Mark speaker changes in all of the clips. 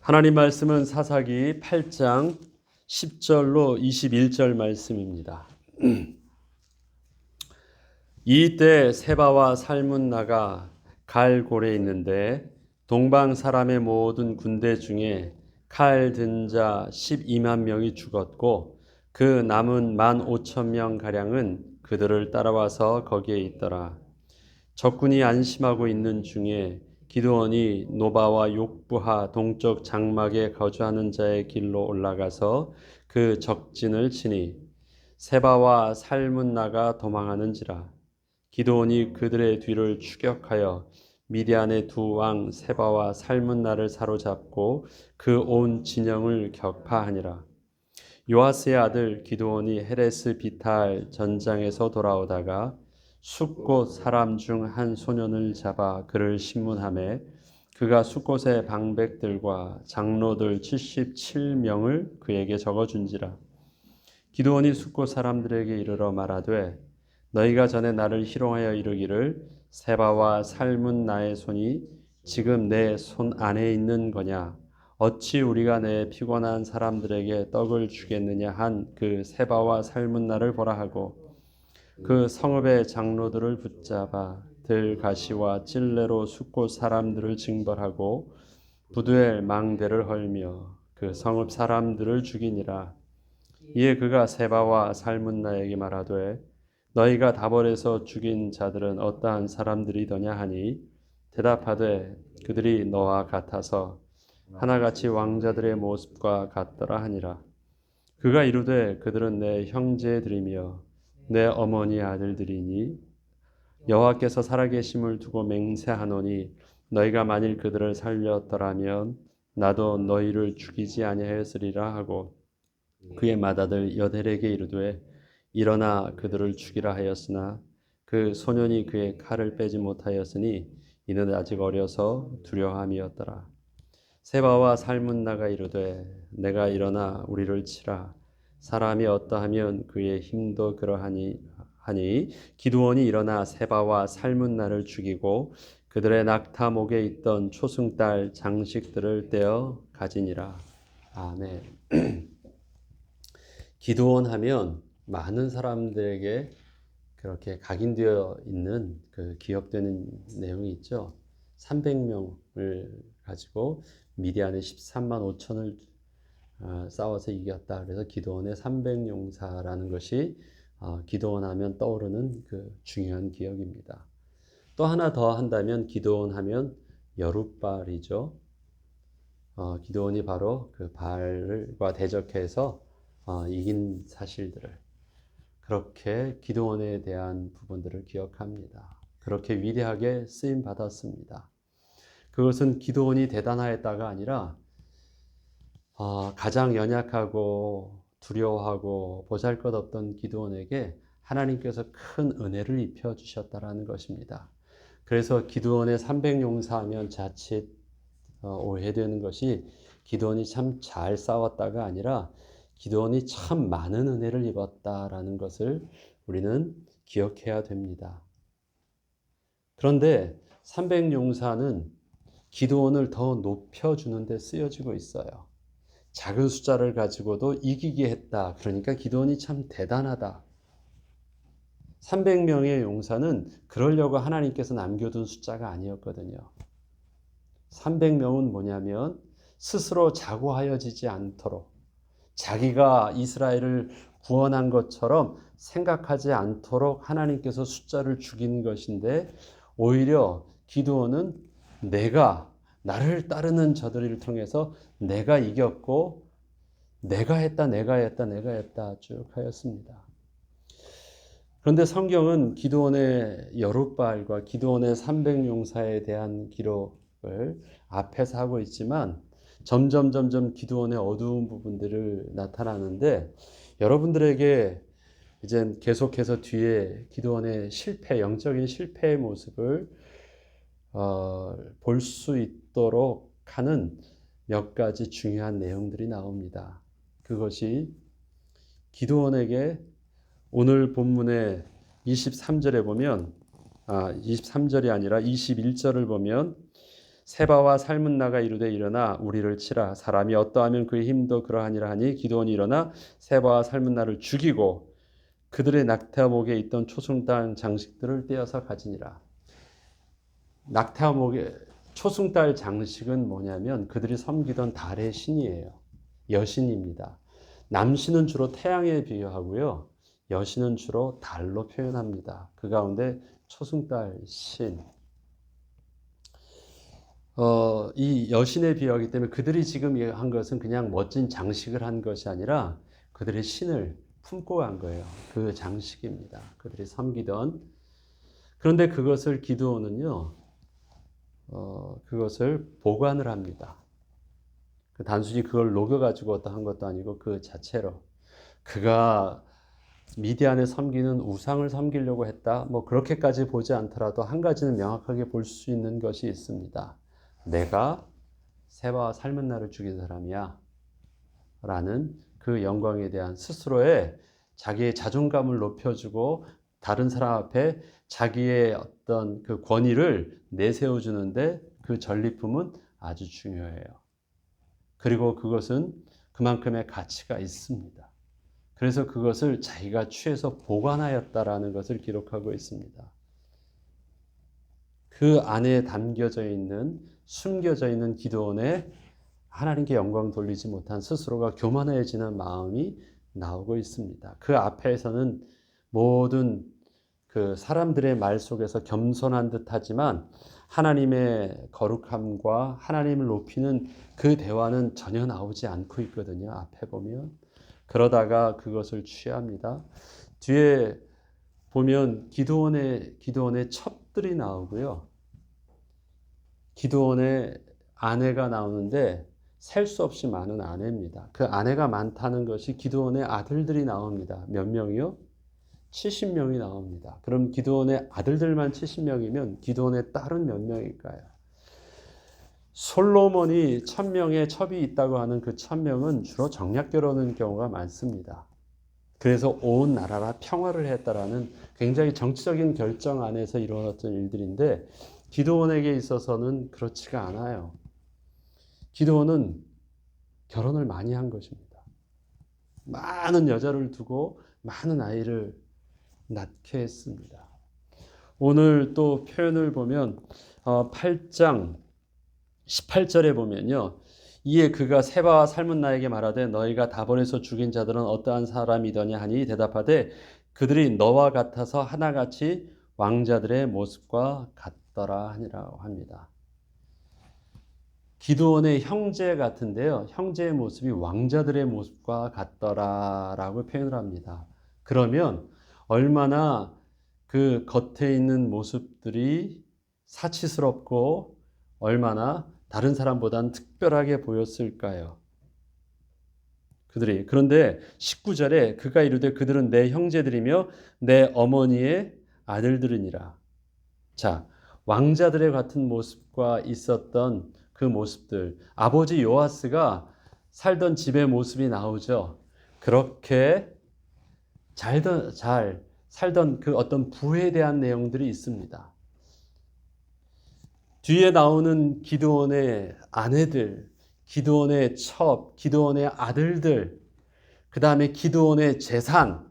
Speaker 1: 하나님 말씀은 사사기 8장 10절로 21절 말씀입니다. 이때 세바와 살문 나가 갈골에 있는데 동방 사람의 모든 군대 중에 칼 든 자 12만 명이 죽었고 그 남은 1만 5천 명 가량은 그들을 따라와서 거기에 있더라. 적군이 안심하고 있는 중에 기드온이 노바와 욕부하 동쪽 장막에 거주하는 자의 길로 올라가서 그 적진을 치니 세바와 살문나가 도망하는지라. 기드온이 그들의 뒤를 추격하여 미디안의 두 왕 세바와 살문나를 사로잡고 그 온 진영을 격파하니라. 요아스의 아들 기드온이 헤레스 비탈 전장에서 돌아오다가 숫곳 사람 중 한 소년을 잡아 그를 신문함에 그가 숫곳의 방백들과 장로들 77명을 그에게 적어준지라. 기도원이 숫곳 사람들에게 이르러 말하되 너희가 전에 나를 희롱하여 이르기를 세바와 삶은 나의 손이 지금 내 손 안에 있는 거냐? 어찌 우리가 내 피곤한 사람들에게 떡을 주겠느냐? 한 그 세바와 삶은 나를 보라 하고 그 성읍의 장로들을 붙잡아 들가시와 찔레로 숫곳 사람들을 징벌하고 부두엘 망대를 헐며 그 성읍 사람들을 죽이니라. 이에 그가 세바와 살문나에게 말하되 너희가 다벌에서 죽인 자들은 어떠한 사람들이더냐 하니 대답하되 그들이 너와 같아서 하나같이 왕자들의 모습과 같더라 하니라. 그가 이르되 그들은 내 형제들이며 내 어머니 아들들이니 여호와께서 살아계심을 두고 맹세하노니 너희가 만일 그들을 살렸더라면 나도 너희를 죽이지 아니하였으리라 하고 그의 맏아들 여델에게 이르되 일어나 그들을 죽이라 하였으나 그 소년이 그의 칼을 빼지 못하였으니 이는 아직 어려서 두려함이었더라. 세바와 살문나가 이르되 내가 일어나 우리를 치라 사람이 어떠하면 그의 힘도 그러하니 하니 기드온이 일어나 세바와 살문나를 죽이고 그들의 낙타 목에 있던 초승달 장식들을 떼어 가지니라. 아멘. 기드온 하면 많은 사람들에게 그렇게 각인되어 있는 그 기억되는 내용이 있죠. 300명을 가지고 미디안의 13만 5천을 어, 싸워서 이겼다. 그래서 기도원의 300용사라는 것이 어, 기도원 하면 떠오르는 그 중요한 기억입니다. 또 하나 더 한다면 기도원 하면 여룻발이죠. 어, 기도원이 바로 그 발과 대적해서 어, 이긴 사실들을 그렇게 기도원에 대한 부분들을 기억합니다. 그렇게 위대하게 쓰임 받았습니다. 그것은 기도원이 대단하였다가 아니라 어, 가장 연약하고 두려워하고 보잘것없던 기드온에게 하나님께서 큰 은혜를 입혀 주셨다라는 것입니다. 그래서 기드온의 300용사하면 자칫 어, 오해되는 것이 기드온이 참 잘 싸웠다가 아니라 기드온이 참 많은 은혜를 입었다라는 것을 우리는 기억해야 됩니다. 그런데 300용사는 기드온을 더 높여 주는 데 쓰여지고 있어요. 작은 숫자를 가지고도 이기게 했다. 그러니까 기도원이 참 대단하다. 300명의 용사는 그러려고 하나님께서 남겨둔 숫자가 아니었거든요. 300명은 뭐냐면 스스로 자고하여지지 않도록 자기가 이스라엘을 구원한 것처럼 생각하지 않도록 하나님께서 숫자를 죽인 것인데 오히려 기도원은 내가 나를 따르는 저들을 통해서 내가 이겼고 내가 했다, 내가 했다, 내가 했다 쭉 하였습니다. 그런데 성경은 기도원의 여룻발과 기도원의 300용사에 대한 기록을 앞에서 하고 있지만 점점 점점 기도원의 어두운 부분들을 나타나는데 여러분들에게 이제 계속해서 뒤에 기도원의 실패, 영적인 실패의 모습을 어, 볼 수 있도록 하는 몇 가지 중요한 내용들이 나옵니다. 그것이 기도원에게 오늘 본문의 23절에 보면 아, 23절이 아니라 21절을 보면 세바와 살문나가 이르되 일어나 우리를 치라 사람이 어떠하면 그의 힘도 그러하니라 하니 기도원이 일어나 세바와 살문나를 죽이고 그들의 낙타목에 있던 초승달 장식들을 떼어서 가지니라. 낙타목에 초승달 장식은 뭐냐면 그들이 섬기던 달의 신이에요. 여신입니다. 남신은 주로 태양에 비유하고요. 여신은 주로 달로 표현합니다. 그 가운데 초승달 신. 어, 이 여신에 비유하기 때문에 그들이 지금 한 것은 그냥 멋진 장식을 한 것이 아니라 그들의 신을 품고 간 거예요. 그 장식입니다. 그들이 섬기던. 그런데 그것을 기도원은요, 어, 그것을 보관을 합니다. 그 단순히 그걸 녹여가지고 어떠한 것도 아니고 그 자체로. 그가 미디안에 섬기는 우상을 섬기려고 했다. 뭐 그렇게까지 보지 않더라도 한 가지는 명확하게 볼 수 있는 것이 있습니다. 내가 세바와 삶은 나를 죽인 사람이야. 라는 그 영광에 대한 스스로의 자기의 자존감을 높여주고 다른 사람 앞에 자기의 어떤 그 권위를 내세워주는데 그 전리품은 아주 중요해요. 그리고 그것은 그만큼의 가치가 있습니다. 그래서 그것을 자기가 취해서 보관하였다라는 것을 기록하고 있습니다. 그 안에 담겨져 있는 숨겨져 있는 기도원에 하나님께 영광 돌리지 못한 스스로가 교만해지는 마음이 나오고 있습니다. 그 앞에서는 모든 그 사람들의 말 속에서 겸손한 듯하지만 하나님의 거룩함과 하나님을 높이는 그 대화는 전혀 나오지 않고 있거든요. 앞에 보면 그러다가 그것을 취합니다. 뒤에 보면 기도원의 기도원의 첩들이 나오고요. 기도원의 아내가 나오는데 셀 수 없이 많은 아내입니다. 그 아내가 많다는 것이 기도원의 아들들이 나옵니다. 몇 명이요? 70명이 나옵니다. 그럼 기도원의 아들들만 70명이면 기도원의 딸은 몇 명일까요? 솔로몬이 천명의 첩이 있다고 하는 그 천명은 주로 정략 결혼인 경우가 많습니다. 그래서 온 나라가 평화를 했다라는 굉장히 정치적인 결정 안에서 이루어졌던 일들인데 기도원에게 있어서는 그렇지가 않아요. 기도원은 결혼을 많이 한 것입니다. 많은 여자를 두고 많은 아이를 낳게 했습니다. 오늘 또 표현을 보면 8장 18절에 보면요. 이에 그가 세바와 삶은 나에게 말하되 너희가 다본에서 죽인 자들은 어떠한 사람이더냐 하니 대답하되 그들이 너와 같아서 하나같이 왕자들의 모습과 같더라 하니라고 합니다. 기도원의 형제 같은데요. 형제의 모습이 왕자들의 모습과 같더라라고 표현을 합니다. 그러면 얼마나 그 겉에 있는 모습들이 사치스럽고 얼마나 다른 사람보다는 특별하게 보였을까요? 그들이 그런데 19절에 그가 이르되 그들은 내 형제들이며 내 어머니의 아들들이니라. 자, 왕자들의 같은 모습과 있었던 그 모습들. 아버지 요아스가 살던 집의 모습이 나오죠. 그렇게 잘던 잘 살던 그 어떤 부에 대한 내용들이 있습니다. 뒤에 나오는 기도원의 아내들, 기도원의 첩, 기도원의 아들들, 그 다음에 기도원의 재산,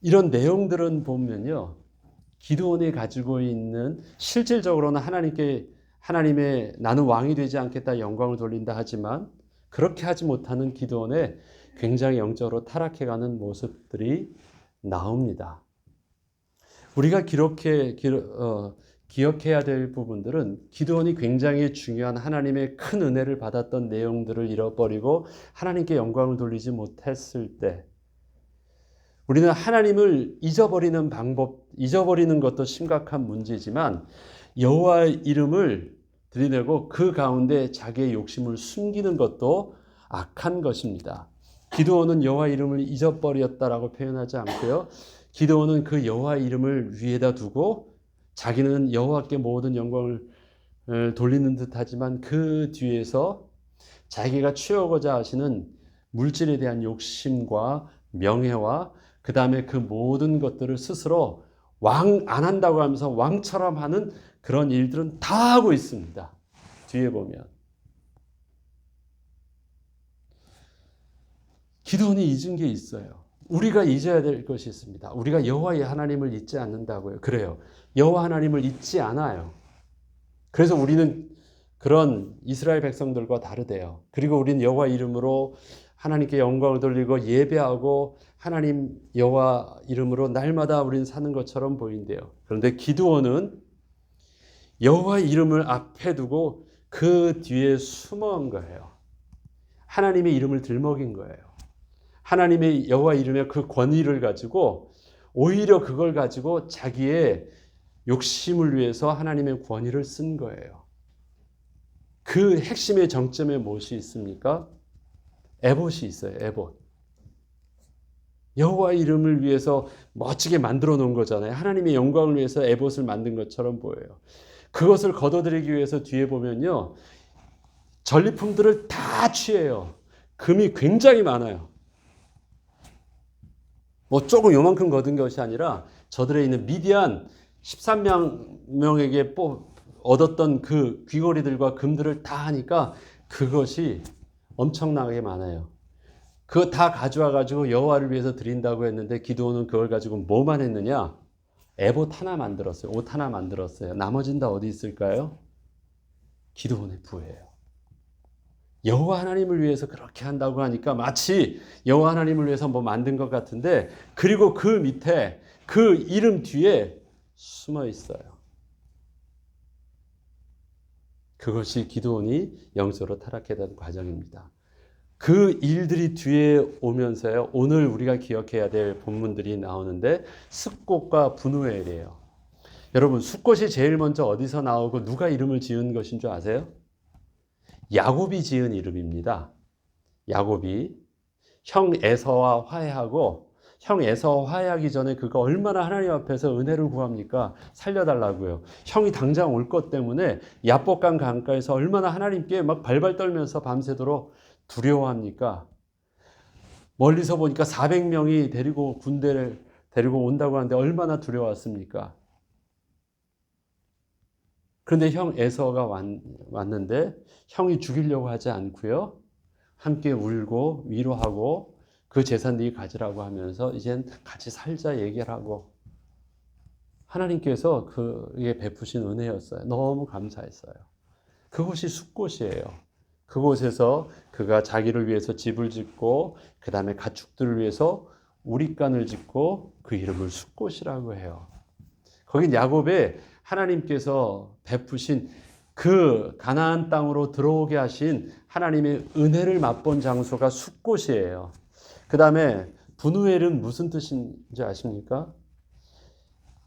Speaker 1: 이런 내용들은 보면요. 기도원이 가지고 있는 실질적으로는 하나님께 하나님의 나는 왕이 되지 않겠다 영광을 돌린다 하지만 그렇게 하지 못하는 기도원의 굉장히 영적으로 타락해가는 모습들이 나옵니다. 우리가 기록해 어, 기억해야 될 부분들은 기도원이 굉장히 중요한 하나님의 큰 은혜를 받았던 내용들을 잃어버리고 하나님께 영광을 돌리지 못했을 때 우리는 하나님을 잊어버리는 방법, 잊어버리는 것도 심각한 문제지만 여호와의 이름을 들이대고 그 가운데 자기의 욕심을 숨기는 것도 악한 것입니다. 기도원은 여호와 이름을 잊어버렸다라고 표현하지 않고요. 기도원은 그 여호와 이름을 위에다 두고 자기는 여호와께 모든 영광을 돌리는 듯하지만 그 뒤에서 자기가 취하고자 하시는 물질에 대한 욕심과 명예와 그 다음에 그 모든 것들을 스스로 왕 안 한다고 하면서 왕처럼 하는 그런 일들은 다 하고 있습니다. 뒤에 보면. 기도원이 잊은 게 있어요. 우리가 잊어야 될 것이 있습니다. 우리가 여호와의 하나님을 잊지 않는다고요. 그래요. 여호와 하나님을 잊지 않아요. 그래서 우리는 그런 이스라엘 백성들과 다르대요. 그리고 우리는 여호와 이름으로 하나님께 영광을 돌리고 예배하고 하나님 여호와 이름으로 날마다 우리는 사는 것처럼 보인대요. 그런데 기도원은 여호와 이름을 앞에 두고 그 뒤에 숨어온 거예요. 하나님의 이름을 들먹인 거예요. 하나님의 여호와 이름의 그 권위를 가지고 오히려 그걸 가지고 자기의 욕심을 위해서 하나님의 권위를 쓴 거예요. 그 핵심의 정점에 무엇이 있습니까? 에봇이 있어요. 에봇. 여호와 이름을 위해서 멋지게 만들어 놓은 거잖아요. 하나님의 영광을 위해서 에봇을 만든 것처럼 보여요. 그것을 거둬들이기 위해서 뒤에 보면요. 전리품들을 다 취해요. 금이 굉장히 많아요. 뭐 조금 요만큼 거둔 것이 아니라 저들에 있는 미디안 13명에게 얻었던 그 귀걸이들과 금들을 다 하니까 그것이 엄청나게 많아요. 그거 다 가져와 가지고 여호와를 위해서 드린다고 했는데 기도원은 그걸 가지고 뭐만 했느냐? 에봇 하나 만들었어요. 옷 하나 만들었어요. 나머진 다 어디 있을까요? 기도원의 부예요. 여호와 하나님을 위해서 그렇게 한다고 하니까 마치 여호와 하나님을 위해서 뭐 만든 것 같은데 그리고 그 밑에 그 이름 뒤에 숨어 있어요. 그것이 기도원이 영적으로 타락해 된 과정입니다. 그 일들이 뒤에 오면서요. 오늘 우리가 기억해야 될 본문들이 나오는데 숫꽃과 분우엘이에요. 여러분 숫꽃이 제일 먼저 어디서 나오고 누가 이름을 지은 것인 줄 아세요? 야곱이 지은 이름입니다. 야곱이 형 에서와 화해하고 형 에서와 화해하기 전에 그가 얼마나 하나님 앞에서 은혜를 구합니까? 살려달라고요. 형이 당장 올 것 때문에 야복강 강가에서 얼마나 하나님께 막 발발 떨면서 밤새도록 두려워합니까? 멀리서 보니까 400명이 데리고 군대를 데리고 온다고 하는데 얼마나 두려웠습니까? 그런데 형 에서가 왔, 왔는데 형이 죽이려고 하지 않고요. 함께 울고 위로하고 그 재산 네 가지라고 하면서 이젠 같이 살자 얘기를 하고 하나님께서 그에 베푸신 은혜였어요. 너무 감사했어요. 그곳이 숲곳이에요. 그곳에서 그가 자기를 위해서 집을 짓고 그 다음에 가축들을 위해서 우리간을 짓고 그 이름을 숲곳이라고 해요. 거긴 야곱의 하나님께서 베푸신 그 가나안 땅으로 들어오게 하신 하나님의 은혜를 맛본 장소가 숲곳이에요. 그 다음에 분우엘은 무슨 뜻인지 아십니까?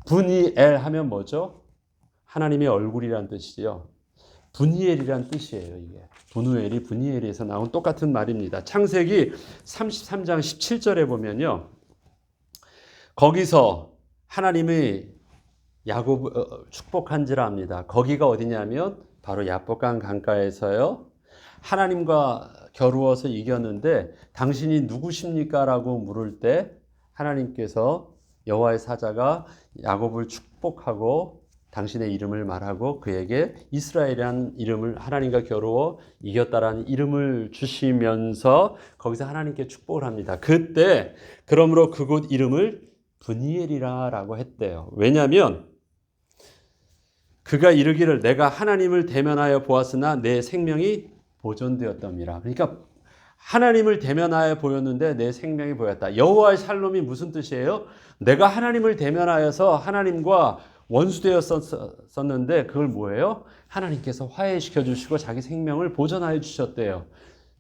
Speaker 1: 분이엘 하면 뭐죠? 하나님의 얼굴이란 뜻이요. 분이엘이란 뜻이에요, 이게. 분우엘이 분이엘에서 나온 똑같은 말입니다. 창세기 33장 17절에 보면요. 거기서 하나님이 야곱 어, 축복한지라 합니다. 거기가 어디냐면 바로 야복강 강가에서요. 하나님과 겨루어서 이겼는데 당신이 누구십니까라고 물을 때 하나님께서 여호와의 사자가 야곱을 축복하고 당신의 이름을 말하고 그에게 이스라엘이라는 이름을 하나님과 겨루어 이겼다라는 이름을 주시면서 거기서 하나님께 축복을 합니다. 그때 그러므로 그곳 이름을 분이엘이라라고 했대요. 왜냐하면 그가 이르기를 내가 하나님을 대면하여 보았으나 내 생명이 보존되었답니다. 그러니까 하나님을 대면하여 보였는데 내 생명이 보였다. 여호와의 샬롬이 무슨 뜻이에요? 내가 하나님을 대면하여서 하나님과 원수되었었는데 그걸 뭐예요? 하나님께서 화해시켜 주시고 자기 생명을 보존하여 주셨대요.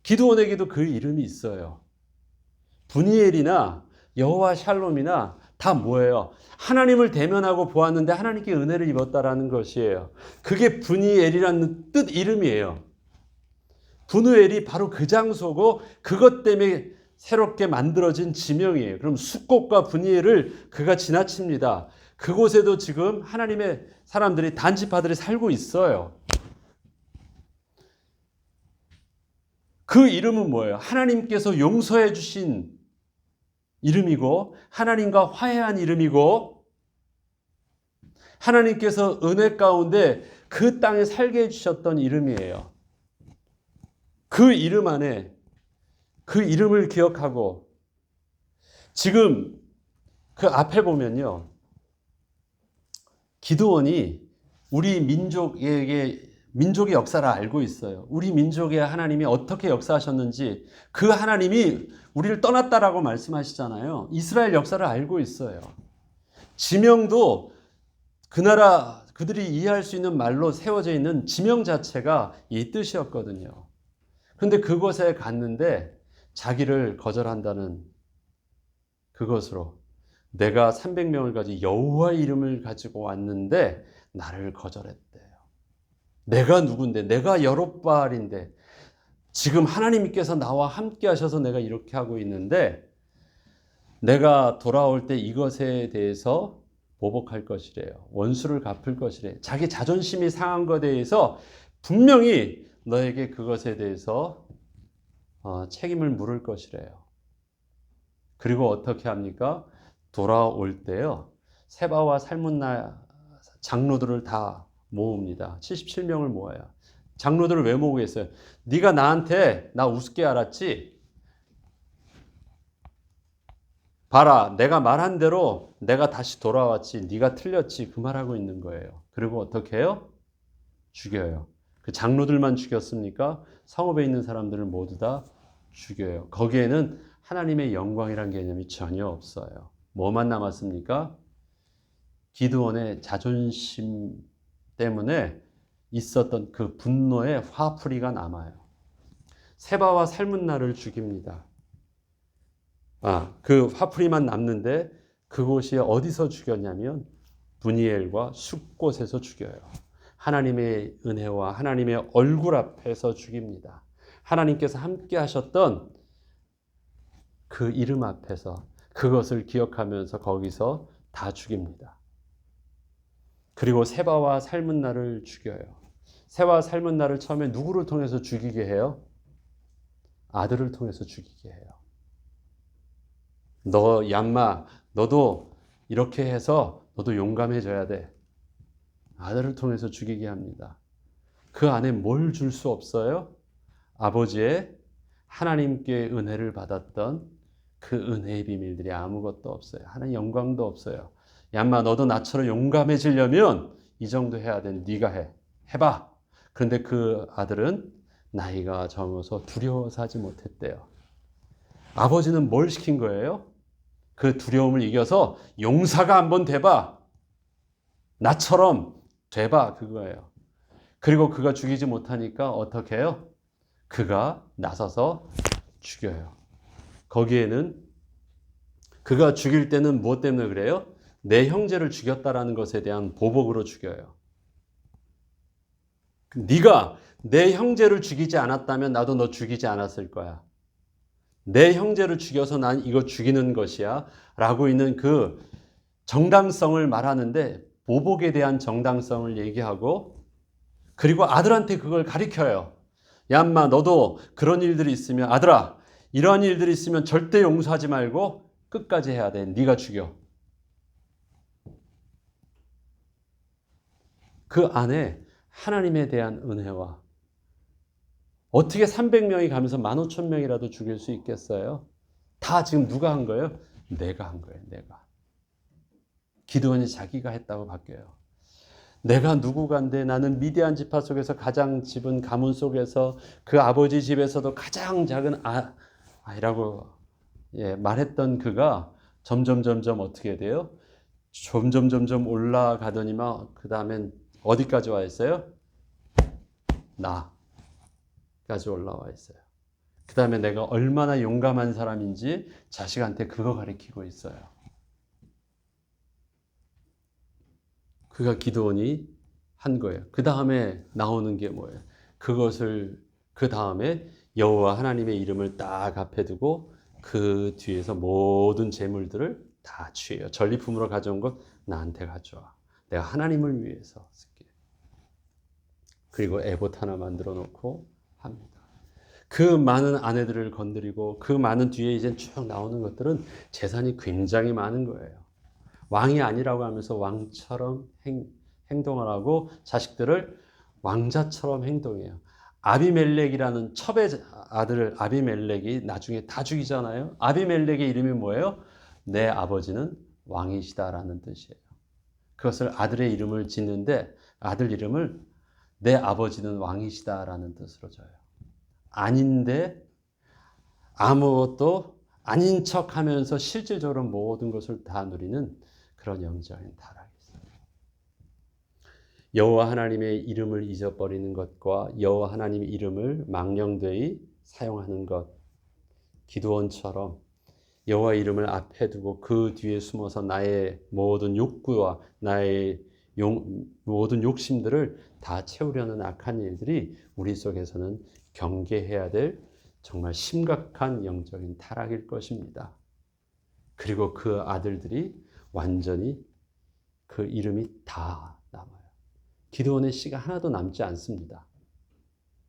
Speaker 1: 기도원에게도 그 이름이 있어요. 분이엘이나 여호와 샬롬이나 다 뭐예요? 하나님을 대면하고 보았는데 하나님께 은혜를 입었다라는 것이에요. 그게 분이엘이라는 뜻 이름이에요. 분우엘이 바로 그 장소고 그것 때문에 새롭게 만들어진 지명이에요. 그럼 숫꽃과 분이엘을 그가 지나칩니다. 그곳에도 지금 하나님의 사람들이 단지파들이 살고 있어요. 그 이름은 뭐예요? 하나님께서 용서해 주신 이름이고 하나님과 화해한 이름이고 하나님께서 은혜 가운데 그 땅에 살게 해주셨던 이름이에요. 그 이름 안에 그 이름을 기억하고 지금 그 앞에 보면요. 기도원이 우리 민족에게 민족의 역사를 알고 있어요. 우리 민족의 하나님이 어떻게 역사하셨는지 그 하나님이 우리를 떠났다라고 말씀하시잖아요. 이스라엘 역사를 알고 있어요. 지명도 그 나라 그들이 이해할 수 있는 말로 세워져 있는 지명 자체가 이 뜻이었거든요. 근데 그곳에 갔는데 자기를 거절한다는 그것으로 내가 300명을 가지고 여호와 이름을 가지고 왔는데 나를 거절했대요. 내가 누군데 내가 여롯바알인데 지금 하나님께서 나와 함께 하셔서 내가 이렇게 하고 있는데 내가 돌아올 때 이것에 대해서 보복할 것이래요. 원수를 갚을 것이래. 자기 자존심이 상한 것에 대해서 분명히 너에게 그것에 대해서 어, 책임을 물을 것이래요. 그리고 어떻게 합니까? 돌아올 때요. 세바와 살문나 장로들을 다 모읍니다. 77명을 모아요. 장로들을 왜 모으겠어요? 네가 나한테 나 우습게 알았지? 봐라, 내가 말한 대로 내가 다시 돌아왔지. 네가 틀렸지. 그 말하고 있는 거예요. 그리고 어떻게 해요? 죽여요. 그 장로들만 죽였습니까? 성읍에 있는 사람들을 모두 다 죽여요. 거기에는 하나님의 영광이란 개념이 전혀 없어요. 뭐만 남았습니까? 기드원의 자존심 때문에 있었던 그 분노의 화풀이가 남아요. 세바와 살문나를 죽입니다. 아, 그 화풀이만 남는데 그곳이 어디서 죽였냐면 분이엘과 숲곳에서 죽여요. 하나님의 은혜와 하나님의 얼굴 앞에서 죽입니다. 하나님께서 함께 하셨던 그 이름 앞에서 그것을 기억하면서 거기서 다 죽입니다. 그리고 세바와 삶은 날을 죽여요. 세와 삶은 날을 처음에 누구를 통해서 죽이게 해요? 아들을 통해서 죽이게 해요. 너 얌마, 너도 이렇게 해서 너도 용감해져야 돼. 아들을 통해서 죽이게 합니다. 그 안에 뭘 줄 수 없어요? 아버지의 하나님께 은혜를 받았던 그 은혜의 비밀들이 아무것도 없어요. 하나님 영광도 없어요. 얌마 너도 나처럼 용감해지려면 이 정도 해야 돼. 네가 해. 해봐. 그런데 그 아들은 나이가 젊어서 두려워서 하지 못했대요. 아버지는 뭘 시킨 거예요? 그 두려움을 이겨서 용사가 한번 돼봐. 나처럼 돼봐. 그거예요. 그리고 그가 죽이지 못하니까 어떻게 해요? 그가 나서서 죽여요. 거기에는 그가 죽일 때는 무엇 때문에 그래요? 내 형제를 죽였다라는 것에 대한 보복으로 죽여요. 네가 내 형제를 죽이지 않았다면 나도 너 죽이지 않았을 거야. 내 형제를 죽여서 난 이거 죽이는 것이야. 라고 있는 그 정당성을 말하는데 보복에 대한 정당성을 얘기하고 그리고 아들한테 그걸 가리켜요. 야, 인마, 너도 그런 일들이 있으면 아들아, 이러한 일들이 있으면 절대 용서하지 말고 끝까지 해야 돼. 네가 죽여. 그 안에 하나님에 대한 은혜와 어떻게 300명이 가면서 15,000명이라도 죽일 수 있겠어요? 다 지금 누가 한 거예요? 내가 한 거예요, 내가. 기도원이 자기가 했다고 바뀌어요. 내가 누구간데 나는 미디안 지파 속에서 가장 집은 가문 속에서 그 아버지 집에서도 가장 작은 아, 아이라고 예, 말했던 그가 점점 점점 어떻게 돼요? 점점 점점 올라가더니만 그 다음엔 어디까지 와 있어요? 나까지 올라와 있어요. 그 다음에 내가 얼마나 용감한 사람인지 자식한테 그거 가르치고 있어요. 그가 기도원이 한 거예요. 그 다음에 나오는 게 뭐예요? 그것을 그 다음에 여호와 하나님의 이름을 딱 앞에 두고 그 뒤에서 모든 재물들을 다 취해요. 전리품으로 가져온 것 나한테 가져와. 내가 하나님을 위해서. 그리고 에봇 하나 만들어 놓고 합니다. 그 많은 아내들을 건드리고 그 많은 뒤에 이제 쭉 나오는 것들은 재산이 굉장히 많은 거예요. 왕이 아니라고 하면서 왕처럼 행, 행동을 하고 자식들을 왕자처럼 행동해요. 아비멜렉이라는 첩의 아들을 아비멜렉이 나중에 다 죽이잖아요. 아비멜렉의 이름이 뭐예요? 내 아버지는 왕이시다라는 뜻이에요. 그것을 아들의 이름을 짓는데 아들 이름을 내 아버지는 왕이시다라는 뜻으로 져요. 아닌데 아무것도 아닌 척 하면서 실질적으로 모든 것을 다 누리는 그런 영적인 타락이 있어요. 여호와 하나님의 이름을 잊어버리는 것과 여호와 하나님의 이름을 망령되이 사용하는 것 기도원처럼 여호와 이름을 앞에 두고 그 뒤에 숨어서 나의 모든 욕구와 나의 용, 모든 욕심들을 다 채우려는 악한 일들이 우리 속에서는 경계해야 될 정말 심각한 영적인 타락일 것입니다. 그리고 그 아들들이 완전히 그 이름이 다 남아요. 기도원의 씨가 하나도 남지 않습니다.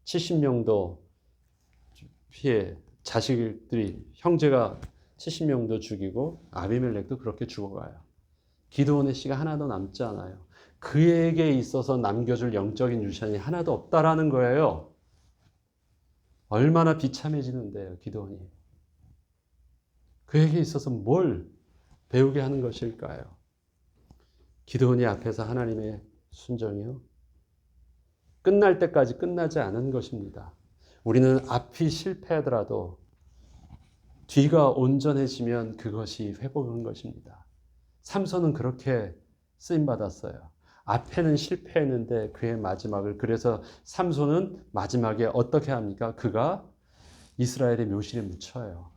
Speaker 1: 70명도 피해 자식들이 형제가 70명도 죽이고 아비멜렉도 그렇게 죽어가요. 기도원의 씨가 하나도 남지 않아요. 그에게 있어서 남겨줄 영적인 유산이 하나도 없다라는 거예요. 얼마나 비참해지는데요, 기도원이. 그에게 있어서 뭘 배우게 하는 것일까요? 기도원이 앞에서 하나님의 순정이요. 끝날 때까지 끝나지 않은 것입니다. 우리는 앞이 실패하더라도 뒤가 온전해지면 그것이 회복한 것입니다. 삼손은 그렇게 쓰임 받았어요. 앞에는 실패했는데 그의 마지막을 그래서 삼손은 마지막에 어떻게 합니까? 그가 이스라엘의 묘실에 묻혀요.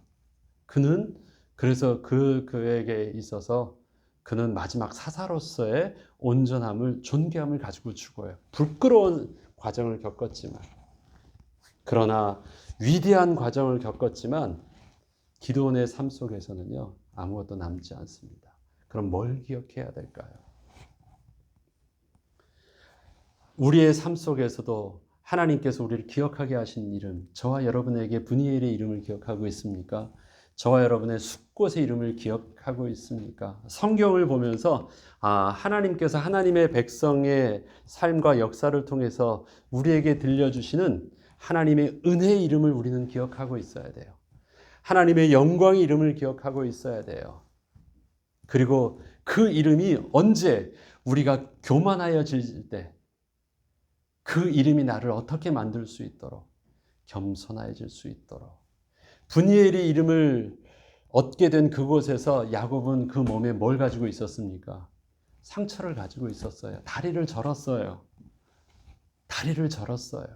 Speaker 1: 그는 그래서 그 그에게 있어서 그는 마지막 사사로서의 온전함을 존귀함을 가지고 죽어요. 부끄러운 과정을 겪었지만 그러나 위대한 과정을 겪었지만 기도원의 삶 속에서는요 아무것도 남지 않습니다. 그럼 뭘 기억해야 될까요? 우리의 삶 속에서도 하나님께서 우리를 기억하게 하신 이름, 저와 여러분에게 분이엘의 이름을 기억하고 있습니까? 저와 여러분의 숫곳의 이름을 기억하고 있습니까? 성경을 보면서 아, 하나님께서 하나님의 백성의 삶과 역사를 통해서 우리에게 들려주시는 하나님의 은혜의 이름을 우리는 기억하고 있어야 돼요. 하나님의 영광의 이름을 기억하고 있어야 돼요. 그리고 그 이름이 언제 우리가 교만하여질 때 그 이름이 나를 어떻게 만들 수 있도록 겸손해질 수 있도록 분이엘의 이름을 얻게 된 그곳에서 야곱은 그 몸에 뭘 가지고 있었습니까? 상처를 가지고 있었어요. 다리를 절었어요. 다리를 절었어요.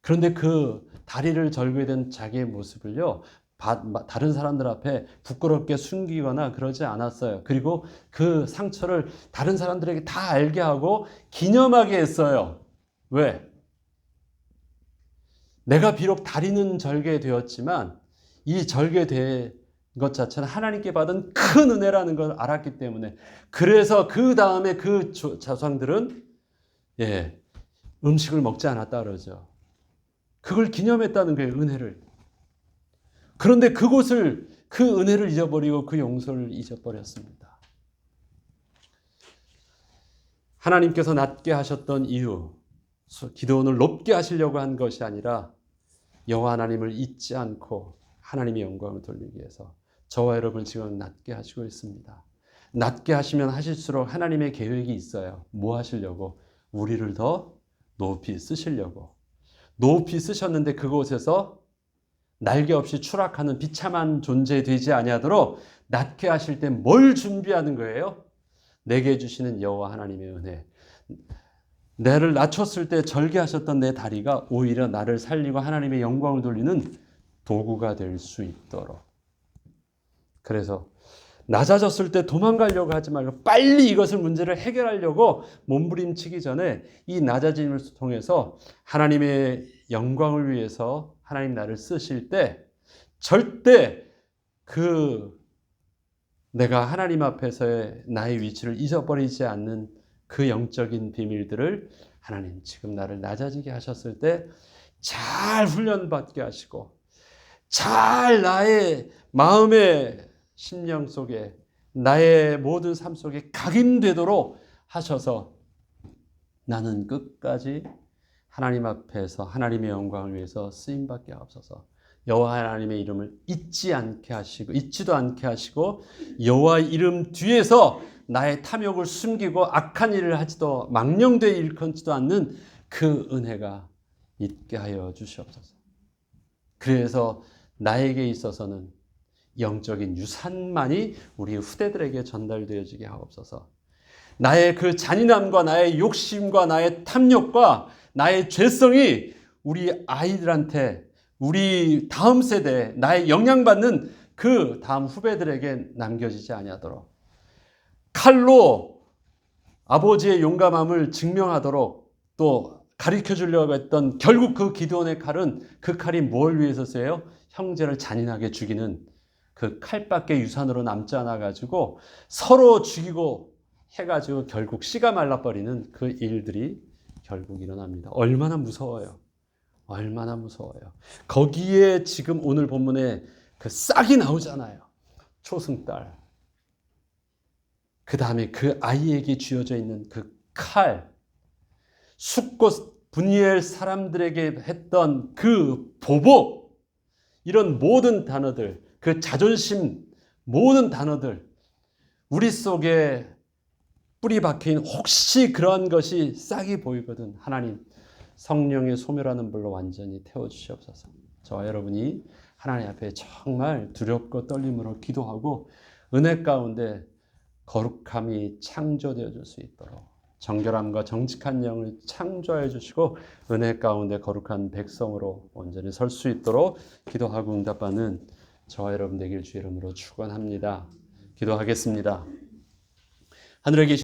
Speaker 1: 그런데 그 다리를 절게 된 자기의 모습을요, 다른 사람들 앞에 부끄럽게 숨기거나 그러지 않았어요. 그리고 그 상처를 다른 사람들에게 다 알게 하고 기념하게 했어요. 왜? 내가 비록 다리는 절게 되었지만 이 절개된 것 자체는 하나님께 받은 큰 은혜라는 걸 알았기 때문에 그래서 그 다음에 그 자손들은 예 음식을 먹지 않았다 그러죠. 그걸 기념했다는 거예요 은혜를. 그런데 그곳을 그 은혜를 잊어버리고 그 용서를 잊어버렸습니다. 하나님께서 낮게 하셨던 이유, 기도원을 높게 하시려고 한 것이 아니라 여호와 하나님을 잊지 않고 하나님의 영광을 돌리기 위해서 저와 여러분 지금 낮게 하시고 있습니다. 낮게 하시면 하실수록 하나님의 계획이 있어요. 뭐 하시려고? 우리를 더 높이 쓰시려고. 높이 쓰셨는데 그곳에서 날개 없이 추락하는 비참한 존재 되지 아니하도록 낮게 하실 때 뭘 준비하는 거예요? 내게 주시는 여호와 하나님의 은혜. 나를 낮췄을 때 절개하셨던 내 다리가 오히려 나를 살리고 하나님의 영광을 돌리는 도구가 될 수 있도록. 그래서 낮아졌을 때 도망가려고 하지 말고 빨리 이것을 문제를 해결하려고 몸부림치기 전에 이 낮아짐을 통해서 하나님의 영광을 위해서 하나님 나를 쓰실 때 절대 그 내가 하나님 앞에서의 나의 위치를 잊어버리지 않는 그 영적인 비밀들을 하나님 지금 나를 낮아지게 하셨을 때 잘 훈련받게 하시고 잘 나의 마음의 심령 속에 나의 모든 삶 속에 각인되도록 하셔서 나는 끝까지 하나님 앞에서 하나님의 영광을 위해서 쓰임 받게 하옵소서. 여호와 하나님의 이름을 잊지 않게 하시고 잊지도 않게 하시고 여호와 이름 뒤에서 나의 탐욕을 숨기고 악한 일을 하지도 망령되이 일컫지도 않는 그 은혜가 있게 하여 주시옵소서. 그래서 나에게 있어서는 영적인 유산만이 우리 후대들에게 전달되어지게 하옵소서. 나의 그 잔인함과 나의 욕심과 나의 탐욕과 나의 죄성이 우리 아이들한테 우리 다음 세대 나의 영향받는 그 다음 후배들에게 남겨지지 아니하도록 칼로 아버지의 용감함을 증명하도록 또 가르쳐 주려고 했던 결국 그 기도원의 칼은 그 칼이 뭘 위해서 쓰여요? 형제를 잔인하게 죽이는 그 칼밖에 유산으로 남지 않아 가지고 서로 죽이고 해가지고 결국 씨가 말라버리는 그 일들이 결국 일어납니다. 얼마나 무서워요. 얼마나 무서워요. 거기에 지금 오늘 본문에 그 싹이 나오잖아요. 초승달. 그 다음에 그 아이에게 쥐어져 있는 그 칼. 숙고 분이엘 사람들에게 했던 그 보복. 이런 모든 단어들, 그 자존심, 모든 단어들. 우리 속에 뿌리 박힌 혹시 그러한 것이 싹이 보이거든. 하나님. 성령의 소멸하는 불로 완전히 태워 주시옵소서. 저와 여러분이 하나님 앞에 정말 두렵고 떨림으로 기도하고 은혜 가운데 거룩함이 창조되어 줄 수 있도록 정결함과 정직한 영을 창조해 주시고 은혜 가운데 거룩한 백성으로 온전히 설 수 있도록 기도하고 응답하는 저와 여러분 되길 주 이름으로 축원합니다. 기도하겠습니다. 하늘에 계신